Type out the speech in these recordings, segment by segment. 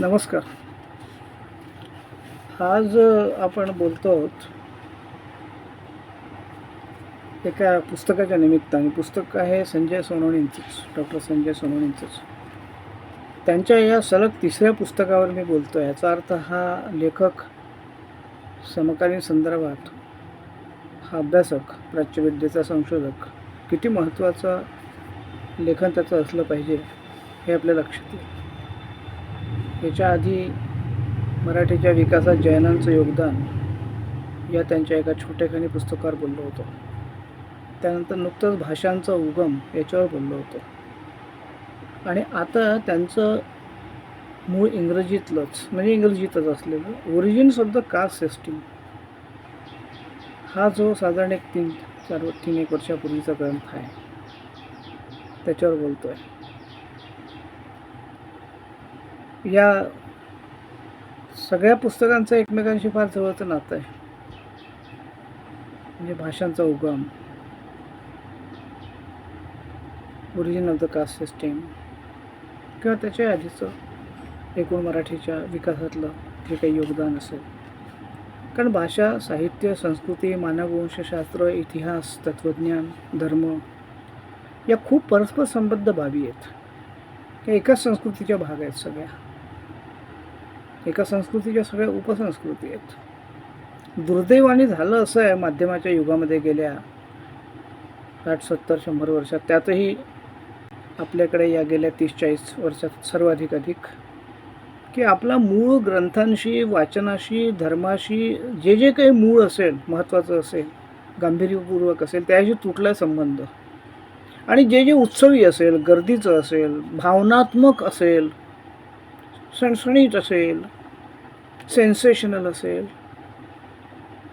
नमस्कार. आज आपण बोलतो आहोत एका पुस्तकाच्या निमित्ताने. पुस्तक आहे संजय सोनवणींचंच डॉक्टर संजय सोनवणींचंच त्यांच्या या सलग तिसऱ्या पुस्तकावर मी बोलतो आहे याचा अर्थ हा लेखक समकालीन संदर्भात हा अभ्यासक प्राच्यविद्येचा संशोधक किती महत्त्वाचं लेखन त्याचं असलं पाहिजे हे आपल्या लक्षात येईल. याच्या आधी मराठीच्या विकासात जैनांचं योगदान या त्यांच्या एका छोट्याखानी पुस्तकावर बोललो होतो. त्यानंतर नुकतंच भाषांचा उगम याच्यावर बोललो होतो. आणि आता त्यांचं मूळ इंग्रजीतलंच म्हणजे इंग्रजीतच असलेलं origin of the caste system हा जो साधारण एक तीन चार तीन एक वर्षापूर्वीचा ग्रंथ आहे त्याच्यावर बोलतो आहे या सगळ्या पुस्तकांचं एकमेकांशी फार जवळचं नातं आहे. म्हणजे भाषांचा उगम. Origin of the caste system किंवा त्याच्या आधीचं एकूण मराठीच्या विकासातलं जे काही योगदान असेल. कारण भाषा साहित्य संस्कृती मानववंशशास्त्र इतिहास तत्त्वज्ञान धर्म या खूप परस्पर संबद्ध बाबी आहेत. या एकाच संस्कृतीच्या भाग आहेत सगळ्या. एका संस्कृतीच्या सगळ्या उपसंस्कृती आहेत. दुर्दैवाने झालं असं आहे माध्यमाच्या युगामध्ये गेल्या साठ सत्तर शंभर वर्षात. त्यातही आपल्याकडे या गेल्या तीस चाळीस वर्षात सर्वाधिक अधिक की आपला मूळ ग्रंथांशी वाचनाशी धर्माशी जे जे काही मूळ असेल महत्त्वाचं असेल गांभीर्यपूर्वक असेल त्याशी तुटला संबंध. आणि जे जे उत्सवी असेल गर्दीचं असेल भावनात्मक असेल सणसणीत असेल सेन्सेशनल असेल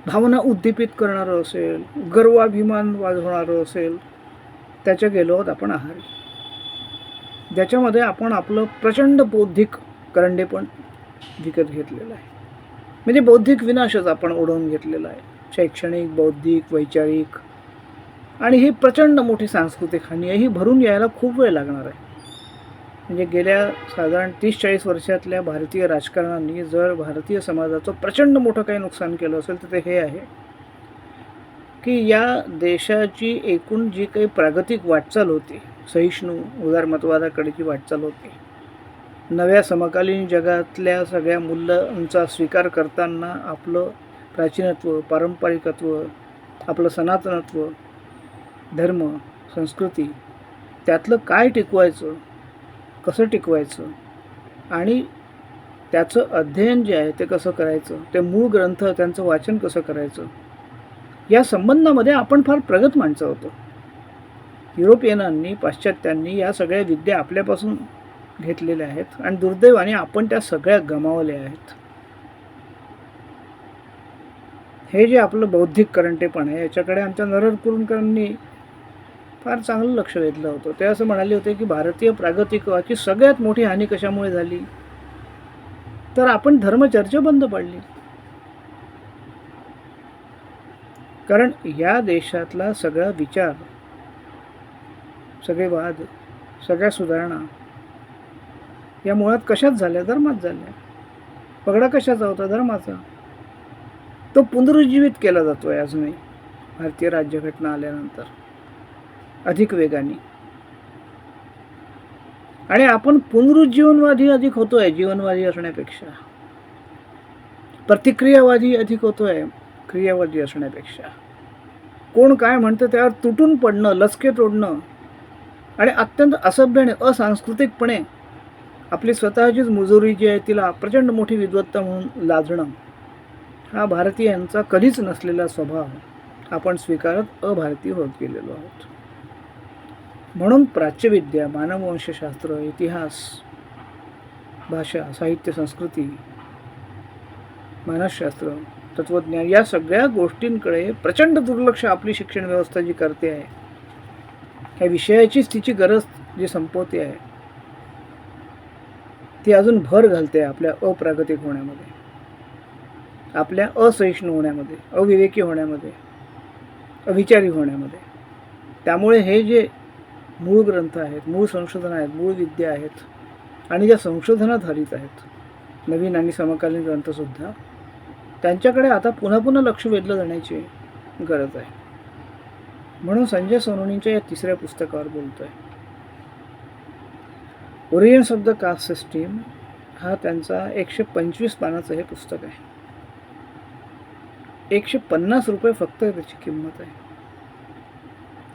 भावना उद्दीपित करणारं असेल गर्वाभिमान वाजवणारं असेल त्याच्या गेलो आहोत आपण आहारी. ज्याच्यामध्ये आपण आपलं प्रचंड बौद्धिक करंडे पण विकत घेतलेलं आहे. म्हणजे बौद्धिक विनाशच आपण ओढवून घेतलेला आहे. शैक्षणिक बौद्धिक वैचारिक आणि ही प्रचंड मोठी सांस्कृतिक हानी आहे. ही भरून यायला खूप वेळ लागणार आहे. म्हणजे गेल्या साधारण तीस चाळीस वर्षातल्या भारतीय राजकारणांनी जर भारतीय समाजाचं प्रचंड मोठं काही नुकसान केलं असेल तर ते हे आहे की या देशाची एकूण जी काही प्रागतिक वाटचाल होती सहिष्णू उदारमतवादाकडेची वाटचाल होती नव्या समकालीन जगातल्या सगळ्या मूल्यांचा स्वीकार करताना आपलं प्राचीनत्व पारंपरिकत्व आपलं सनातनत्व धर्म संस्कृती त्यातलं काय टिकवायचं कसं टिकवायचं? आणि त्याचं अध्ययन जे आहे ते कसं करायचं? ते मूळ ग्रंथ त्यांचं वाचन कसं करायचं? या संबंधामध्ये आपण फार प्रगत माणसं होतो. युरोपियनांनी पाश्चात्यांनी या सगळ्या विद्या आपल्यापासून घेतलेल्या आहेत आणि दुर्दैवाने आपण त्या सगळ्या गमावल्या आहेत. हे जे आपलं बौद्धिक करंटेपण आहे याच्याकडे आमच्या नरण कुरुंकरांनी फार चांगलं लक्ष वेधलं होतं. ते असं म्हणाले होते की भारतीय प्रागतिकवाची सगळ्यात मोठी हानी कशामुळे झाली? तर आपण धर्मचर्चा बंद पाडली. कारण या देशातला सगळा विचार सगळे वाद सगळ्या सुधारणा या मुळात कशात झाल्या? धर्मात झाल्या. पगडा कशाचा होता? धर्माचा. तो पुनरुज्जीवित केला जातो आहे अजूनही. भारतीय राज्यघटना आल्यानंतर. अधिक वेगाने. आणि आपण पुनरुज्जीवनवादी अधिक होतोय जीवनवादी असण्यापेक्षा. प्रतिक्रियावादी अधिक होतोय क्रियावादी असण्यापेक्षा. कोण काय म्हणतं त्यावर तुटून पडणं लचके तोडणं आणि अत्यंत असभ्यने असांस्कृतिकपणे आपली स्वतःचीच मुजोरी जी आहे तिला प्रचंड मोठी विद्वत्ता म्हणून लाजणं हा भारतीयांचा कधीच नसलेला स्वभाव आपण स्वीकारत अभारतीय होत गेलेलो आहोत. म्हणून प्राच्यविद्या मानववंशशास्त्र इतिहास भाषा साहित्य संस्कृती मानसशास्त्र तत्त्वज्ञान या सगळ्या गोष्टींकडे प्रचंड दुर्लक्ष आपली शिक्षण व्यवस्था जी करते आहे ह्या विषयाचीच तिची गरज जी संपवते आहे ती अजून भर घालते आपल्या अप्रागतिक होण्यामध्ये आपल्या असहिष्णू होण्यामध्ये अविवेकी होण्यामध्ये अविचारी होण्यामध्ये. त्यामुळे हे जे मूळ ग्रंथ आहेत मूळ संशोधन आहेत मूळ विद्या आहेत आणि ज्या संशोधनाधारित आहेत नवीन आणि समकालीन ग्रंथसुद्धा त्यांच्याकडे आता पुन्हा पुन्हा लक्ष वेधलं जाण्याची गरज आहे. म्हणून संजय सोनवणींच्या या तिसऱ्या पुस्तकावर बोलतोय. Origins of the caste system हा त्यांचा एकशे पंचवीस पानाचं हे पुस्तक आहे. एकशे पन्नास रुपये फक्त त्याची किंमत आहे.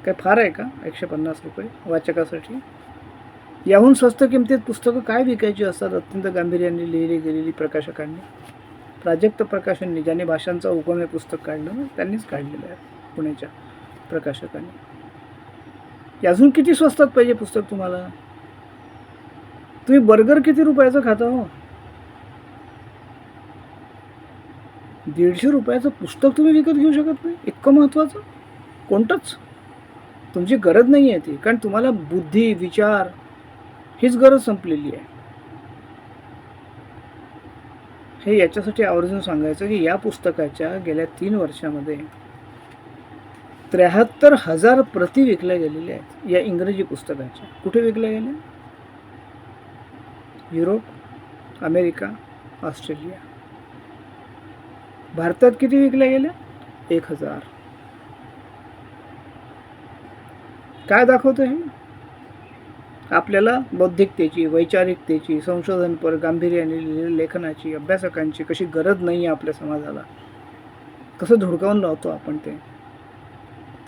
काय फार आहे का? एकशे पन्नास रुपये वाचकासाठी? याहून स्वस्त किमतीत पुस्तकं काय विकायची असतात? अत्यंत गांभीर्याने लिहिली गेलेली प्रकाशकांनी. प्राजक्त प्रकाशननी ज्याने भाषांचा उगम हे पुस्तक काढलं ना त्यांनीच काढलेलं आहे पुण्याच्या प्रकाशकांनी. अजून किती स्वस्तात पाहिजे पुस्तक तुम्हाला? तुम्ही बर्गर किती रुपयाचं खाता हो? दीडशे रुपयाचं पुस्तक तुम्ही विकत घेऊ शकत नाही? इतकं महत्त्वाचं कोणतंच? तुमची गरज नाही आहे ती कारण तुम्हाला बुद्धी विचार हीच गरज संपलेली आहे. हे याच्यासाठी आवर्जून सांगायचं की या पुस्तकाच्या गेल्या तीन वर्षामध्ये त्र्याहत्तर हजार प्रती विकल्या गेलेल्या आहेत या इंग्रजी पुस्तकाच्या. कुठे विकल्या गेल्या? Europe America Australia. भारतात किती विकल्या गेल्या? एक हजार. काय दाखवतं हे आपल्याला बौद्धिकतेची वैचारिकतेची संशोधनपर गांभीर्याने लेखनाची अभ्यासकांची कशी गरज नाही आहे आपल्या समाजाला? कसं धुडकावून लावतो आपण ते?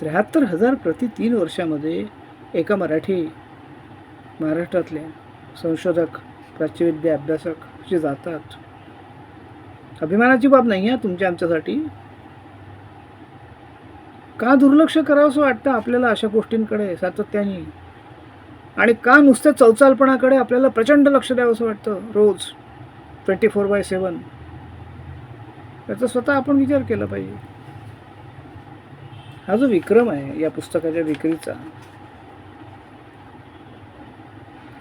त्र्याहत्तर हजार प्रति तीन वर्षामध्ये एका मराठी महाराष्ट्रातले संशोधक प्राच्यविद्या अभ्यासक जे जातात. अभिमानाची बाब नाही आहे तुमच्या आमच्यासाठी. का दुर्लक्ष करावं असं वाटतं आपल्याला अशा गोष्टींकडे सातत्याने? आणि का नुसत्या चौचालपणाकडे आपल्याला प्रचंड लक्ष द्यावं असं वाटतं रोज ट्वेंटी फोर बाय सेवन याचा स्वतः आपण विचार केला पाहिजे. हा जो विक्रम आहे या पुस्तकाच्या विक्रीचा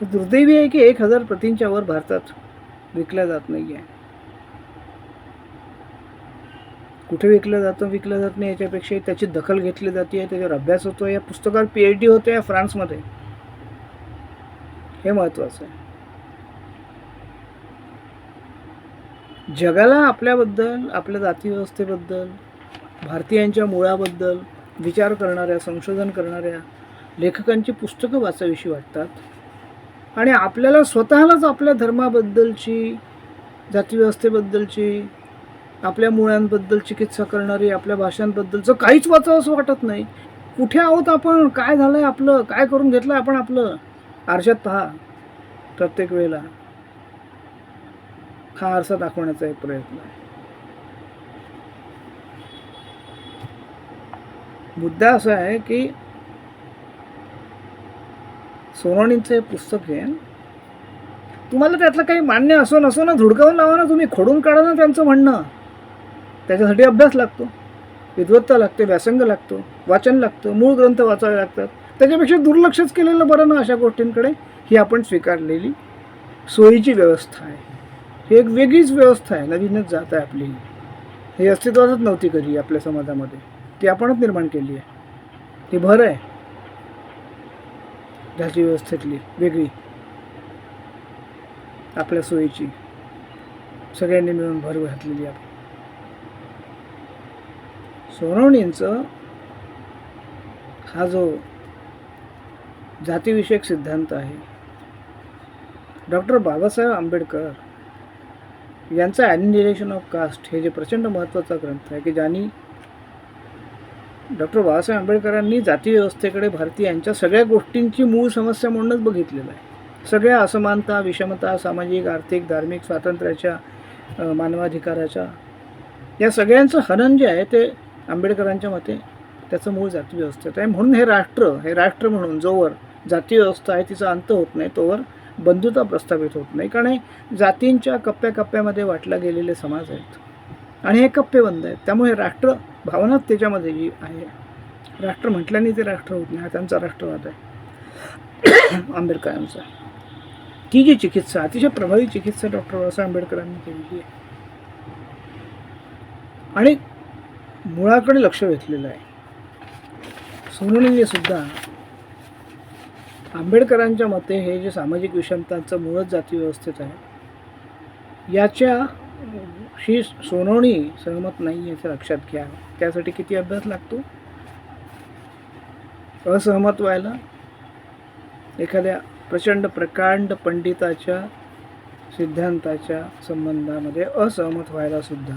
दुर्दैवी आहे की एक हजार प्रतींच्या वर भारतात विकल्या जात नाही आहे कुठे विकलं जातं विकलं जात नाही याच्यापेक्षा त्याची दखल घेतली जाते आहे त्याच्यावर अभ्यास होतो या पुस्तकावर पी एच डी होते या फ्रान्समध्ये. हे महत्त्वाचं आहे. जगाला आपल्याबद्दल आपल्या जातीव्यवस्थेबद्दल भारतीयांच्या मुळाबद्दल विचार करणाऱ्या संशोधन करणाऱ्या लेखकांची पुस्तकं वाचावीशी वाटतात. आणि आपल्याला स्वतःलाच आपल्या धर्माबद्दलची जातीव्यवस्थेबद्दलची आपल्या मुळांबद्दल चिकित्सा करणारी आपल्या भाषांबद्दलचं काहीच वाचावं असं वाटत नाही कुठे आहोत आपण? काय झालं आहे आपलं? काय करून घेतलं आपण आपलं? आरशात पहा प्रत्येक वेळेला हा आरसा दाखवण्याचा एक प्रयत्न आहे. मुद्दा असा आहे की सोनवणींचं हे पुस्तक आहे. तुम्हाला त्यातलं काही मान्य असो नसो ना धुडकावून लावा ना तुम्ही खोडून काढा ना त्यांचं म्हणणं. त्याच्यासाठी अभ्यास लागतो. विद्वत्ता लागते व्यासंग लागतो वाचन लागतं मूळ ग्रंथ वाचावे लागतात. त्याच्यापेक्षा दुर्लक्षच केलेलं बरं ना अशा गोष्टींकडे ही आपण स्वीकारलेली सोयीची व्यवस्था आहे. ही एक वेगळीच व्यवस्था आहे नवीनच जात आहे आपली. ही अस्तित्वातच नव्हती कधी आपल्या समाजामध्ये. ती आपणच निर्माण केली आहे. ती भर आहे. त्याची व्यवस्थेतली वेगळी. आपल्या सोयीची. सगळ्यांनी मिळून भर घातलेली आपण सोनवणींचं हा जो जातीविषयक सिद्धांत आहे डॉक्टर बाबासाहेब आंबेडकर यांचा ॲनिलेशन ऑफ कास्ट हे जे प्रचंड महत्त्वाचा ग्रंथ आहे की ज्यांनी डॉक्टर बाबासाहेब आंबेडकरांनी जाती व्यवस्थेकडे भारतीयांच्या सगळ्या गोष्टींची मूळ समस्या म्हणूनच बघितलेलं आहे. सगळ्या असमानता विषमता सामाजिक आर्थिक धार्मिक स्वातंत्र्याच्या मानवाधिकाराच्या या सगळ्यांचं हनन जे आहे ते आंबेडकरांच्या मते त्याचं मूळ जाती व्यवस्थेत आहे म्हणून हे राष्ट्र हे राष्ट्र म्हणून जोवर जाती व्यवस्था आहे तिचा अंत होत नाही तोवर बंधुता प्रस्थापित होत नाही. कारण हे जातींच्या कप्प्याकप्प्यामध्ये वाटला गेलेले समाज आहेत. आणि हे कप्पेबंद आहेत. त्यामुळे राष्ट्र भावनाच त्याच्यामध्ये जी आहे राष्ट्र म्हटल्याने ते राष्ट्र होत नाही. हा त्यांचा राष्ट्रवाद आहे. आंबेडकरांचा. ती जी चिकित्सा अतिशय प्रभावी चिकित्सा डॉक्टर बाबासाहेब आंबेडकरांनी केलेली आहे. आणि मुळाकडे लक्ष वेधलेलं आहे. सोनवणीने सुद्धा आंबेडकरांच्या मते हे जे सामाजिक विषमतांचं मूळच जाती व्यवस्थेत आहे याच्याशी सोनवणी सहमत नाही याचं लक्षात घ्या. त्यासाठी किती अभ्यास लागतो? असहमत व्हायला एखाद्या प्रचंड प्रकांड पंडिताच्या सिद्धांताच्या संबंधामध्ये असहमत व्हायला सुद्धा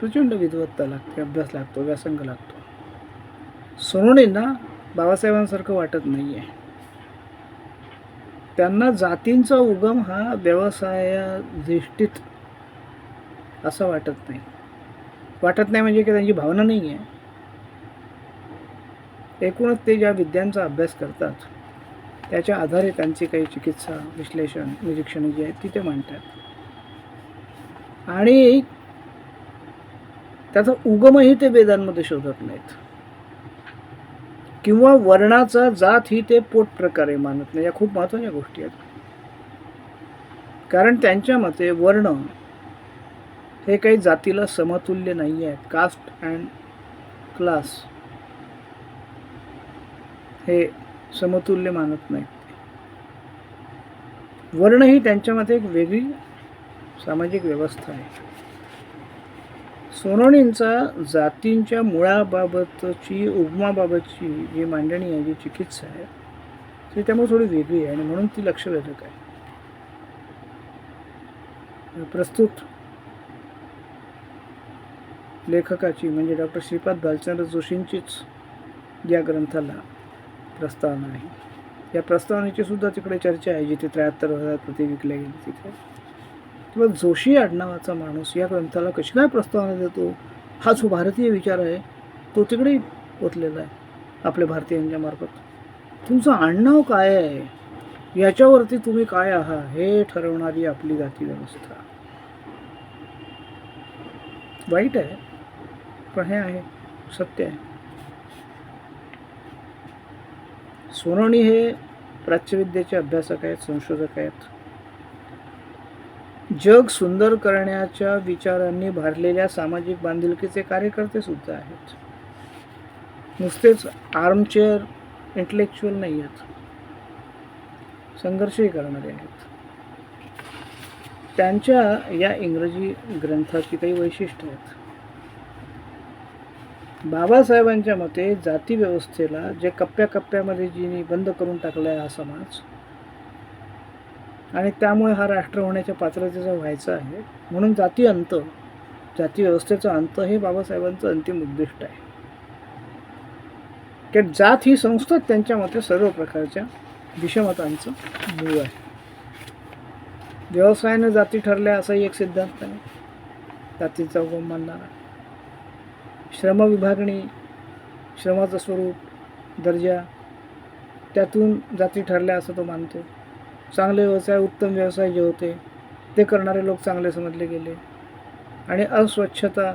प्रचंड विद्वत्ता लागते अभ्यास लागतो व्यासंग लागतो. सोनवणींना बाबासाहेबांसारखं वाटत नाही आहे त्यांना जातींचा उगम हा व्यवसायाधिष्ठित असं वाटत नाही. वाटत नाही म्हणजे की त्यांची भावना नाही आहे एकूणच ते ज्या विद्यांचा अभ्यास करतात त्याच्या आधारे त्यांची काही चिकित्सा विश्लेषण निरीक्षणं जी आहेत ती ते मांडतात. आणि त्याचा उगमही ते वेदांमध्ये शोधत नाहीत. किंवा वर्णाचा जात ही ते पोट प्रकारे मानत नाही. या खूप महत्त्वाच्या गोष्टी आहेत. कारण त्यांच्या मते वर्ण हे काही जातीला समतुल्य नाही आहे कास्ट अँड क्लास हे समतुल्य मानत नाहीत. वर्ण ही त्यांच्या मते एक वेगळी सामाजिक व्यवस्था आहे. सोनवणींचा जातींच्या मुळाबाबतची उगमाबाबतची जी मांडणी आहे जी चिकित्सा आहे ती त्यामुळे थोडी वेगळी आहे आणि म्हणून ती लक्षवेधक आहे. प्रस्तुत लेखकाची म्हणजे डॉक्टर श्रीपाद भालचंद्र जोशींचीच या ग्रंथाला प्रस्तावना आहे. या प्रस्तावनेची सुद्धा तिकडे चर्चा आहे जिथे त्र्याहत्तर हजार प्रति विकल्या गेली तिथे. किंवा जोशी आडनावाचा माणूस या ग्रंथाला कशी काय प्रस्तावना देतो? हा जो भारतीय विचार आहे तो तिकडेही पोचलेला आहे आपल्या भारतीयांच्या मार्फत. तुमचं आडनाव काय आहे? याच्यावरती तुम्ही काय आहात? हे ठरवणारी आपली जाती व्यवस्था. वाईट आहे पण हे आहे सत्य आहे. सोनवणी हे प्राच्यविद्येचे अभ्यासक आहेत संशोधक आहेत. जग सुंदर करण्याच्या विचारांनी भरलेल्या सामाजिक बांधिलकीचे कार्यकर्ते सुद्धा आहेत. नुसतेच आर्मचेअर इंटलेक्च्युअल नाही आहेत संघर्षही करणारे आहेत. त्यांच्या या इंग्रजी ग्रंथाची काही वैशिष्ट्य आहेत. बाबासाहेबांच्या मते जाती व्यवस्थेला जे कप्प्या कप्प्यामध्ये जिने बंद करून टाकला आहे हा समाज आणि त्यामुळे हा राष्ट्र होण्याच्या पात्रतेचा व्हायचा आहे म्हणून जाती अंत जाती व्यवस्थेचा अंत हे बाबासाहेबांचं अंतिम उद्दिष्ट आहे. की जात ही संस्था त्यांच्या मते सर्व प्रकारच्या विषमतांचं मूळ आहे. व्यवसायानं जाती ठरल्या असाही एक सिद्धांत आहे. जातीचा उगम मानणारा. श्रमविभागणी श्रमाचं स्वरूप दर्जा त्यातून जाती ठरल्या असं तो मानतो. चांगले व्यवसाय उत्तम व्यवसाय जे होते ते करणारे लोक चांगले समजले गेले. आणि अस्वच्छता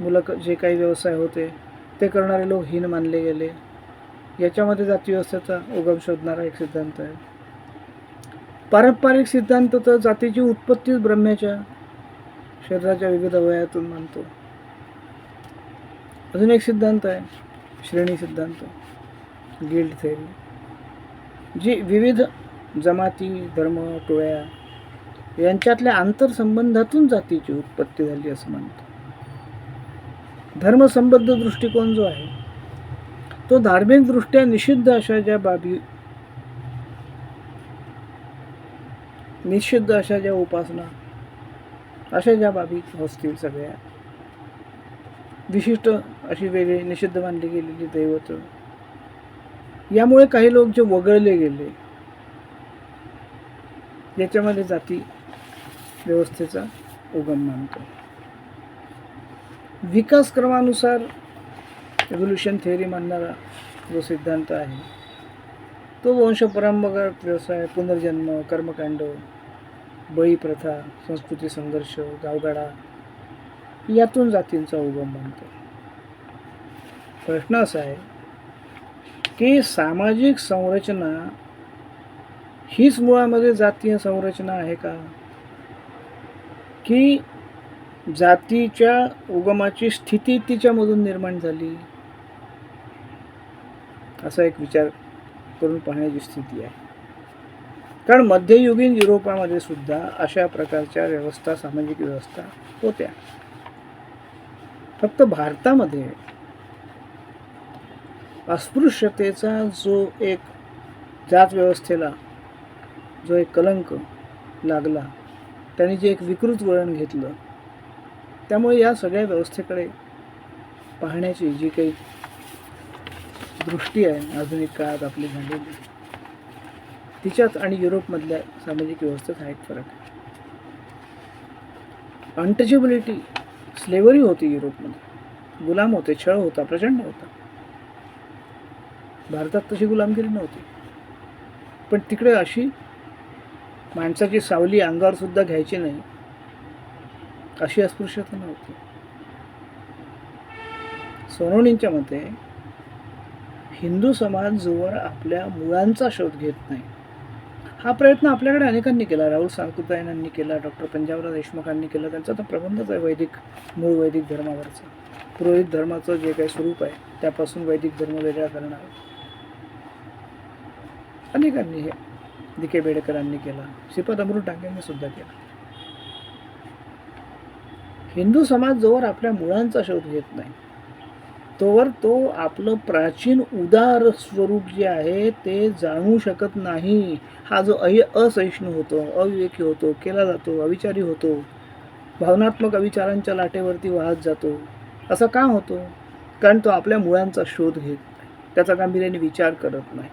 मुलं जे काही व्यवसाय होते ते करणारे लोक हीन मानले गेले. याच्यामध्ये जाती व्यवस्थेचा उगम शोधणारा एक सिद्धांत आहे. पारंपरिक सिद्धांत तर जातीची उत्पत्तीच ब्रह्म्याच्या शरीराच्या विविध वयातून मानतो. अजून एक सिद्धांत आहे श्रेणी सिद्धांत गिल्ड थेरी जी विविध जमाती धर्म टोळ्या यांच्यातल्या आंतरसंबंधातून जातीची उत्पत्ती झाली असं म्हणतात. धर्मसंबद्ध दृष्टिकोन जो आहे तो धार्मिकदृष्ट्या निषिद्ध अशा ज्या बाबी निषिद्ध अशा ज्या उपासना अशा ज्या बाबी असतील सगळ्या. विशिष्ट अशी वेगळी निषिद्ध मानली गेलेली दैवत. यामुळे काही लोक जे वगळले गेले याच्यामध्ये जाती व्यवस्थेचा उगम मानतो विकासक्रमानुसार रेव्होल्युशन थेअरी मानणारा जो सिद्धांत आहे तो वंशपरंपरागत व्यवसाय पुनर्जन्म कर्मकांड बळी प्रथा संस्कृती संघर्ष गावगाडा यातून जातींचा उगम मानतो प्रश्न असा आहे की सामाजिक संरचना हीच मुळामध्ये जातीय संरचना आहे का? की जातीच्या उगमाची स्थिती तिच्यामधून निर्माण झाली? असा एक विचार करून पाहण्याची स्थिती आहे. कारण मध्ययुगीन युरोपामध्ये सुद्धा अशा प्रकारच्या व्यवस्था सामाजिक व्यवस्था होत्या. फक्त भारतामध्ये अस्पृश्यतेचा जो एक जात व्यवस्थेला जो एक कलंक लागला त्यांनी जे एक विकृत वळण घेतलं त्यामुळे या सगळ्या व्यवस्थेकडे पाहण्याची जी काही दृष्टी आहे आधुनिक काळात आपली झालेली तिच्यात आणि युरोपमधल्या सामाजिक व्यवस्थेत हा एक फरक अनटचेबिलिटी स्लेवरी होती युरोपमध्ये. गुलाम होते छळ होता प्रचंड होता. भारतात तशी गुलामगिरी नव्हती. पण तिकडे अशी माणसाची सावली अंगावर सुद्धा घ्यायची नाही. अशी अस्पृश्यता नव्हती. सोनवणींच्या मते हिंदू समाज जोवर आपल्या मुळांचा शोध घेत नाही. हा प्रयत्न आपल्याकडे अनेकांनी केला. राहुल साळकुतायनांनी केला डॉक्टर पंजाबराव देशमुखांनी केला. त्यांचा तर प्रबंधच आहे वैदिक मूळ वैदिक धर्मावरचा. पुरोहित धर्माचं जे काही स्वरूप आहे त्यापासून वैदिक धर्म वेगळा करणार. अनेकांनी हे दिके बेडेकरांनी केला. श्रीपद अमृत डांगेंनी सुद्धा केला. हिंदू समाज जोवर आपल्या मुळांचा शोध घेत नाही तोवर तो आपलं प्राचीन उदार स्वरूप जे आहे ते जाणू शकत नाही. हा जो अय असहिष्णू होतो अविवेकी होतो केला जातो अविचारी होतो भावनात्मक अविचारांच्या लाटेवरती वाहत जातो असं का होतो? कारण तो आपल्या मुळांचा शोध घेत नाही. त्याचा गांभीर्याने विचार करत नाही.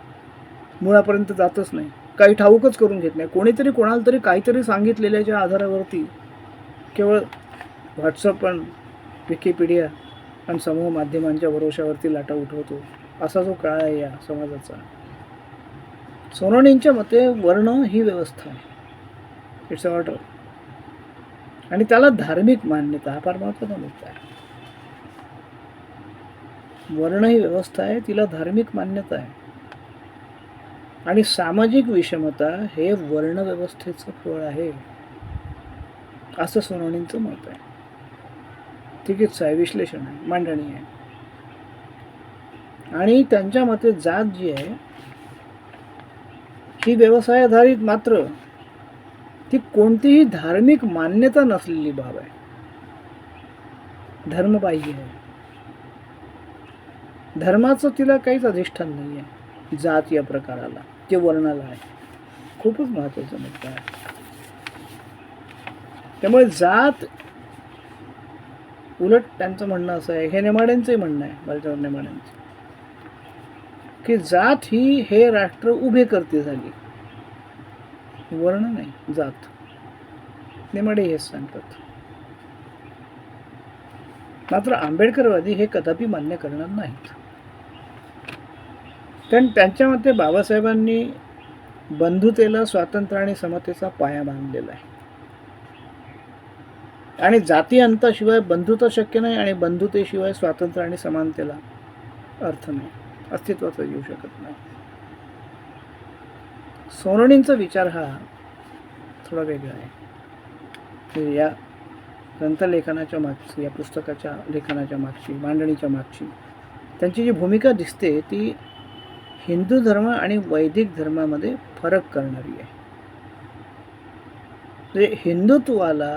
मुळापर्यंत जातच नाही. काही ठाऊकच करून घेत नाही. कोणीतरी कोणाला तरी काहीतरी सांगितलेल्याच्या आधारावरती. केवळ व्हॉट्सअप पण विकिपीडिया आणि समूह माध्यमांच्या भरोशावरती लाटा उठवतो. असा जो काळ आहे या समाजाचा. सोनवणींच्या मते वर्ण ही व्यवस्था आहे. इट्स अ ऑर्डर आणि त्याला धार्मिक मान्यता हा फार महत्त्वाचा मुद्दा आहे. वर्ण ही व्यवस्था आहे तिला धार्मिक मान्यता आहे. आणि सामाजिक विषमता हे वर्णव्यवस्थेचं फळ आहे. असं सोनवणींचं मत आहे. चिकित्सा आहे विश्लेषण आहे मांडणी आहे. आणि त्यांच्या मते जात जी आहे ही व्यवसाय आधारित मात्र ती कोणतीही धार्मिक मान्यता नसलेली बाब आहे. धर्मबाह्य आहे. धर्माचं तिला काहीच अधिष्ठान नाही आहे जात या प्रकाराला. ते वर्णाला आहे. खूपच महत्त्वाचा मुद्दा आहे. त्यामुळे जात उलट त्यांचं म्हणणं असं आहे. हे नेमाड्यांचंही म्हणणं आहे. बालचंद्र नेमाड्यांचं. की जात ही हे राष्ट्र उभे करते झाली. वर्ण नाही जात. नेमाडे हेच सांगतात. मात्र आंबेडकरवादी हे कदापि मान्य करणार नाहीत. कारण त्यांच्या मते बाबासाहेबांनी बंधुतेला स्वातंत्र्य आणि समतेचा पाया बांधलेला आहे. आणि जाती अंताशिवाय बंधुता शक्य नाही आणि बंधुतेशिवाय स्वातंत्र्य आणि समानतेला अर्थ नाही अस्तित्वाचा येऊ शकत नाही. सोनणींचा विचार हा थोडा वेगळा आहे. या ग्रंथलेखनाच्या मागची या पुस्तकाच्या लेखनाच्या मागची मांडणीच्या मागची त्यांची जी भूमिका दिसते ती हिंदू धर्म आणि वैदिक धर्मामध्ये फरक करणारी आहे. म्हणजे हिंदुत्वाला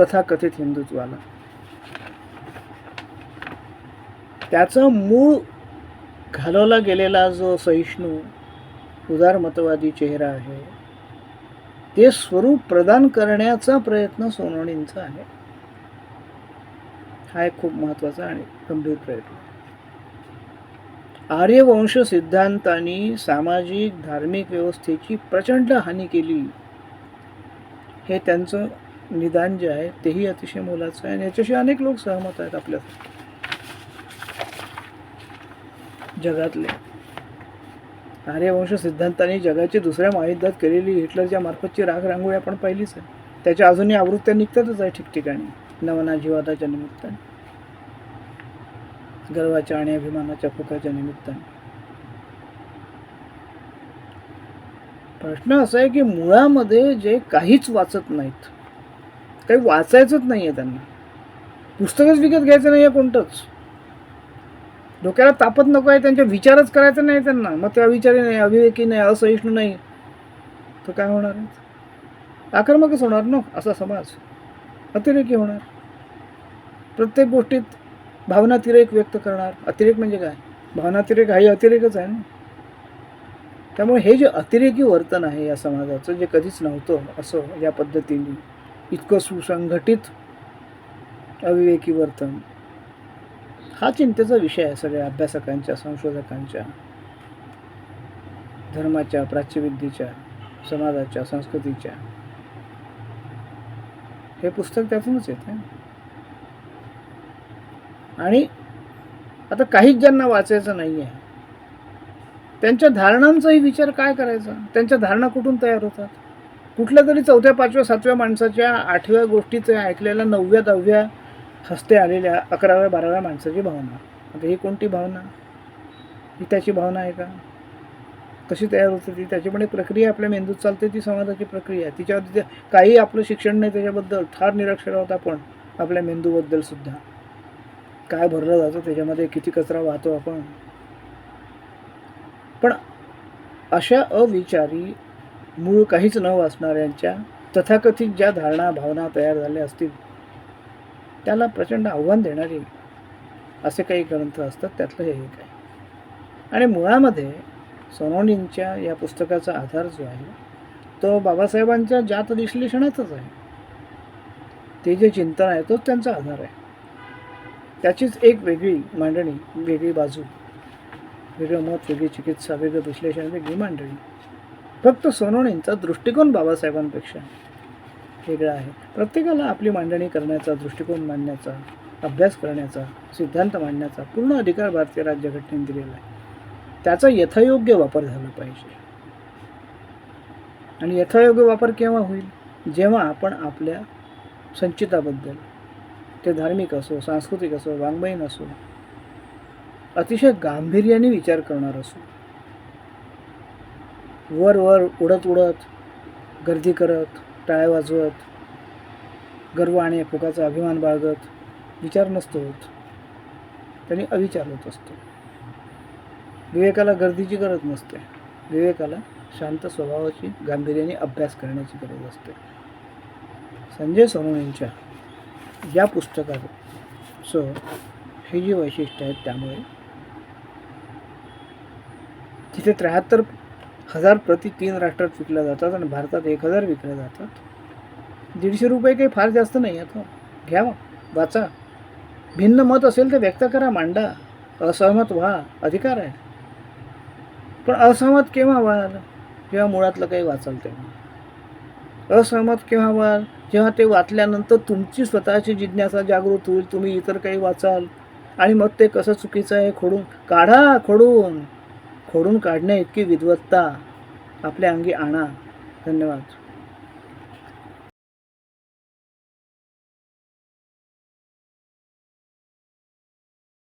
तथाकथित हिंदुत्वाला त्याचं मूळ घालवला गेलेला जो सहिष्णू उदारमतवादी चेहरा आहे ते स्वरूप प्रदान करण्याचा प्रयत्न सोनवणींचा आहे. हा एक खूप महत्त्वाचा आणि गंभीर प्रयत्न. आर्यवंश सिद्धांतांनी सामाजिक धार्मिक व्यवस्थेची प्रचंड हानी केली. हे त्यांचं निदान जे आहे तेही अतिशय मोलाचं आहे आणि याच्याशी अनेक लोक सहमत आहेत आपल्या जगातले. आर्यवंश सिद्धांतांनी जगाची दुसऱ्या महायुद्धात केलेली हिटलरच्या मार्फतची राग रांगोळी आपण पाहिलीच आहे. त्याच्या अजूनही आवृत्त्या निघतातच आहे ठिकठिकाणी. नवनाजीवादाच्या निमित्ताने. गर्वाच्या आणि अभिमानाच्या फुकाच्या निमित्ताने. प्रश्न असा आहे की मुळामध्ये जे काहीच वाचत नाहीत काही वाचायचंच नाही आहे त्यांना. पुस्तकच विकत घ्यायचं नाही आहे कोणतंच. डोक्याला तापत नको आहे त्यांच्या विचारच करायचा नाही त्यांना. मग त्या विचारी नाही अविवेकी नाही असहिष्णू नाही. तर काय होणार आहे? आक्रमकच होणार ना असा समाज. अतिरेकी होणार. प्रत्येक गोष्टीत भावनातिरेक व्यक्त करणार. अतिरेक म्हणजे काय? भावनातिरेक हाही अतिरेकच आहे ना. त्यामुळे हे जे अतिरेकी वर्तन आहे या समाजाचं जे कधीच नव्हतं असं या पद्धतीने इतकं सुसंघटित अविवेकी वर्तन हा चिंतेचा विषय आहे सगळ्या अभ्यासकांच्या संशोधकांच्या धर्माच्या प्राच्यविद्येच्या समाजाच्या संस्कृतीच्या. हे पुस्तक त्यातूनच येते आणि आता काहीच ज्यांना वाचायचं नाही आहे त्यांच्या धारणांचाही विचार काय करायचा? त्यांच्या धारणा कुठून तयार होतात? कुठल्या तरी चौथ्या पाचव्या सातव्या माणसाच्या आठव्या गोष्टीचं ऐकलेल्या नवव्या दहाव्या हस्ते आलेल्या अकराव्या बाराव्या माणसाची भावना. आता ही कोणती भावना? ही त्याची भावना आहे का? कशी तयार होते ती? त्याच्यामुळे प्रक्रिया आपल्या मेंदूत चालते ती समाजाची प्रक्रिया आहे. तिच्यावर काही आपलं शिक्षण नाही त्याच्याबद्दल फार निरक्षर आहोत आपण आपल्या मेंदूबद्दल सुद्धा. काय भरलं जातं त्याच्यामध्ये किती कचरा वाहतो आपण? पण अशा अविचारी मूळ काहीच न वाचणाऱ्यांच्या तथाकथित ज्या धारणा भावना तयार झाल्या असतील त्याला प्रचंड आव्हान देणारे असे काही ग्रंथ असतात त्यातलं हे एक आहे. आणि मुळामध्ये सोनोनींच्या या पुस्तकाचा आधार जो आहे तो बाबासाहेबांच्या जात विश्लेषणातच आहे. ते जे चिंतन आहे तोच त्यांचा आधार आहे. त्याचीच एक वेगळी मांडणी वेगळी बाजू. वेगळं मत वेगळी चिकित्सा वेगळं विश्लेषण वेगळी मांडणी. फक्त सोनवणींचा दृष्टिकोन बाबासाहेबांपेक्षा वेगळा आहे. प्रत्येकाला आपली मांडणी करण्याचा दृष्टिकोन मांडण्याचा अभ्यास करण्याचा सिद्धांत मांडण्याचा पूर्ण अधिकार भारतीय राज्यघटनेने दिलेला आहे. त्याचा यथायोग्य वापर झाला पाहिजे. आणि यथायोग्य वापर केव्हा होईल? जेव्हा आपण आपल्या संचिताबद्दल ते धार्मिक असो सांस्कृतिक असो वाङ्मयीन असो अतिशय गांभीर्याने विचार करणार असो. वर वर उडत उडत गर्दी करत टाळ्या वाजवत गर्व आणि फुकाचा अभिमान बाळगत विचार नसतो होत. त्याने अविचार होत असतो. विवेकाला गर्दीची गरज नसते. विवेकाला शांत स्वभावाची गांभीर्याने अभ्यास करण्याची गरज असते. संजय सोनवणेंच्या या पुस्तकाचं हे जी वैशिष्ट्य आहेत त्यामुळे तिथे त्र्याहत्तर हजार प्रति तीन राष्ट्रात विकल्या जातात आणि भारतात एक हजार विकल्या जातात. दीडशे रुपये काही फार जास्त नाही आता हो. घ्या वाचा. भिन्न मत असेल तर व्यक्त करा मांडा. असहमत व्हा अधिकार आहे. पण असहमत केव्हा व्हाल? जेव्हा मुळातलं काही वाचाल तेव्हा? असहमत केव्हा व्हाल जेव्हा ते वाचल्यानंतर तुमची स्वतःची जिज्ञासा जागृत होईल तुम्ही इतर काही वाचाल. आणि मग ते कसं चुकीचं आहे खोडून काढा खोडून. खोडून काढण्या इतकी विद्वत्ता. आपल्या अंगी आणा. धन्यवाद.